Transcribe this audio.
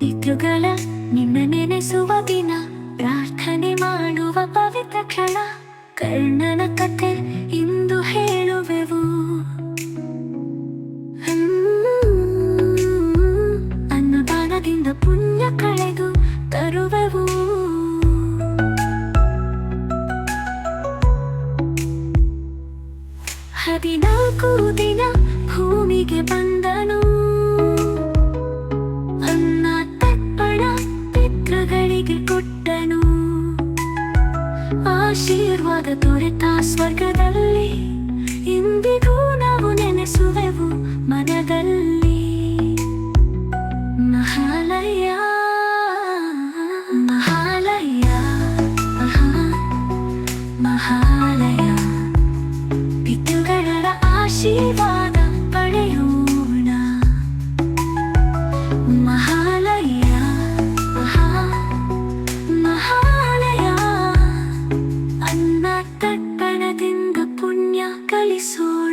ಪಿತೃಗಳ ನಿನ್ನ ನೆನೆಸುವ ದಿನ, ಪ್ರಾರ್ಥನೆ ಮಾಡುವ ಪವಿತ್ರ ಕ್ಷಣ, ಕರ್ಣನ ಕತೆ ಇಂದು ಹೇಳುವೆವು. ಅನ್ನದಾನದಿಂದ ಪುಣ್ಯ ಕಳೆದು ತರುವೆವು ಹದಿನಾಲ್ಕು ದಿನ ಭೂಮಿಗೆ ಬಂದನು ಕೈಗೆ ಕೊಟ್ಟನು. ಆಶೀರ್ವಾದ ದೊರೆತ ಸ್ವರ್ಗದಲ್ಲಿ ಇಂದಿಗೂ ನಾವು ನೆನೆಸುವೆವು ಮನದಲ್ಲಿ. ಮಹಾಲಯ ಮಹಾಲಯ ಮಹಾ ಮಹಾಲಯ. ಪಿತೃಗಳ ಆಶೀರ್ವಾದ realizó